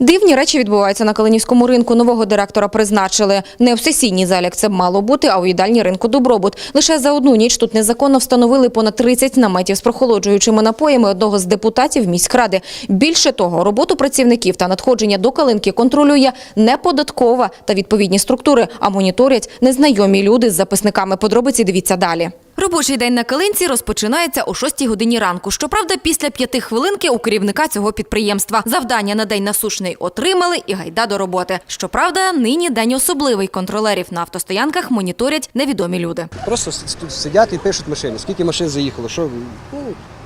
Дивні речі відбуваються на Калинівському ринку. Нового директора призначили не в сесійній залі, як це мало бути, а у їдальні ринку Добробут. Лише за одну ніч тут незаконно встановили понад 30 наметів з прохолоджуючими напоями одного з депутатів міськради. Більше того, роботу працівників та надходження до Калинки контролює не податкова та відповідні структури, а моніторять незнайомі люди з записниками. Подробиці дивіться далі. Робочий день на Калинці розпочинається о 6 годині ранку. Щоправда, після п'яти хвилинки у керівника цього підприємства. Завдання на день насушний отримали і гайда до роботи. Щоправда, нині день особливий. Контролерів на автостоянках моніторять невідомі люди. Просто тут сидять і пишуть машини. Скільки машин заїхало, що ну,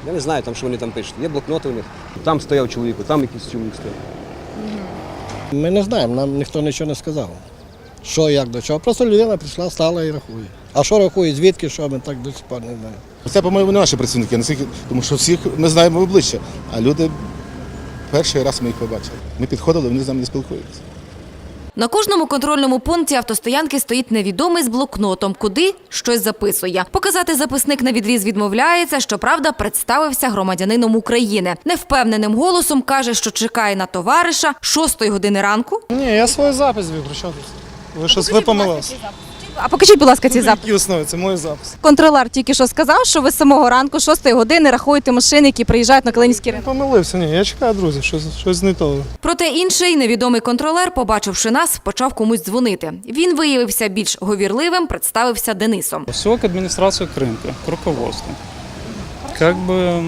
я не знаю, там, що вони там пишуть. Є блокноти у них. Там стояв чоловік, там якийсь чоловік стояв. Ми не знаємо, нам ніхто нічого не сказав. Що, як, до чого. Просто людина прийшла, стала і рахує. А що рахує, звідки, що ми так до сих пор не знаємо. Це, по-моєму, не наші працівники, наскільки, тому що всіх ми знаємо в обличчя, а люди перший раз ми їх побачили. Ми підходили, вони з нами не спілкуються. На кожному контрольному пункті автостоянки стоїть невідомий з блокнотом, куди щось записує. Показати записник на відріз відмовляється. Щоправда, представився громадянином України. Невпевненим голосом каже, що чекає на товариша 6 години ранку. Ні, я свій запис вів, при чому тут? Ви щось ви помилилися. А покажіть, будь ласка, ці якій основі? Це мій запис. Контролер тільки що сказав, що ви з самого ранку, 6 години, рахуєте машини, які приїжджають на Калинівський Я ринок. помилився, ні, я чекаю, друзі, щось, щось не то. Проте інший невідомий контролер, побачивши нас, почав комусь дзвонити. Він виявився більш говірливим, представився Денисом. Все к администрации рынка, к руководству. Как бы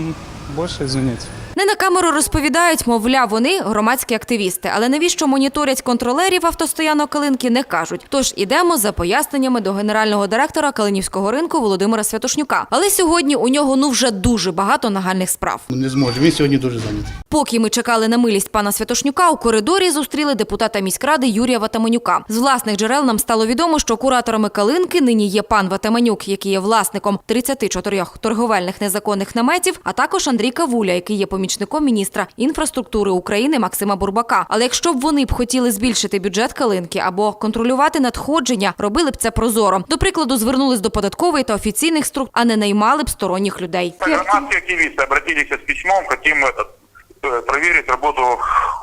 больше извините. Не на камеру розповідають, мовляв, вони громадські активісти. Але навіщо моніторять контролерів автостоянок Калинки, не кажуть. Тож ідемо за поясненнями до генерального директора Калинівського ринку Володимира Святошнюка. Але сьогодні у нього ну вже дуже багато нагальних справ. Не зможе. Він сьогодні дуже зайнятий. Поки ми чекали на милість пана Святошнюка, у коридорі зустріли депутата міськради Юрія Ватаманюка. З власних джерел нам стало відомо, що кураторами Калинки нині є пан Ватаманюк, який є власником 34 торговельних незаконних наметів, а також Андрій Кавуля, який є помічником міністра інфраструктури України Максима Бурбака. Але якщо б вони б хотіли збільшити бюджет Калинки або контролювати надходження, робили б це прозоро. До прикладу, звернулись до податкової та офіційних структур, а не наймали б сторонніх людей. Громадские активисты обратились с письмом, хотим этот, э, проверить работу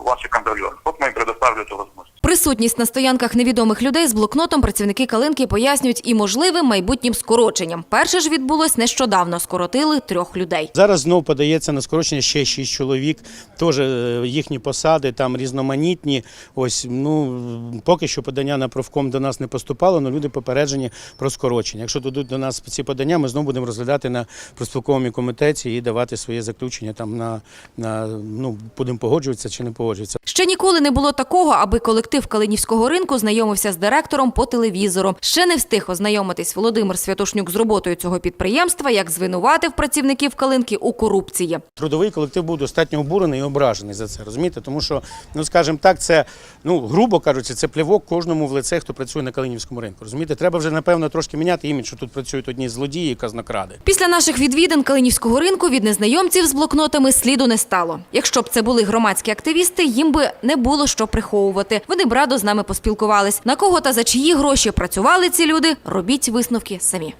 ваших контролеров. Вот мы им предоставили эту возможность. Присутність на стоянках невідомих людей з блокнотом працівники Калинки пояснюють і можливим майбутнім скороченням. Перше ж відбулось нещодавно. Скоротили трьох людей. Зараз знов подається на скорочення ще шість чоловік. Теж е, їхні посади там різноманітні. Ось ну поки що подання на профком до нас не поступало, але люди попереджені про скорочення. Якщо дадуть до нас ці подання, ми знову будемо розглядати на проспілковому комітеті і давати своє заключення там на, на ну будемо погоджуватися чи не погоджуватися. Ще ніколи не було такого, аби колектив Калинівського ринку знайомився з директором по телевізору. Ще не встиг ознайомитись Володимир Святошнюк з роботою цього підприємства, як звинуватив працівників Калинки у корупції. Трудовий колектив був достатньо обурений і ображений за це. Розумієте? Тому що, ну скажімо так, це ну грубо кажучи, це плівок кожному в лице, хто працює на Калинівському ринку. Розумієте, треба вже напевно трошки міняти імідж, що тут працюють одні злодії і казнокради. Після наших відвідин Калинівського ринку від незнайомців з блокнотами сліду не стало. Якщо б це були громадські активісти, їм би не було що приховувати. Вони б радо з нами поспілкувались. На кого та за чиї гроші працювали ці люди, робіть висновки самі.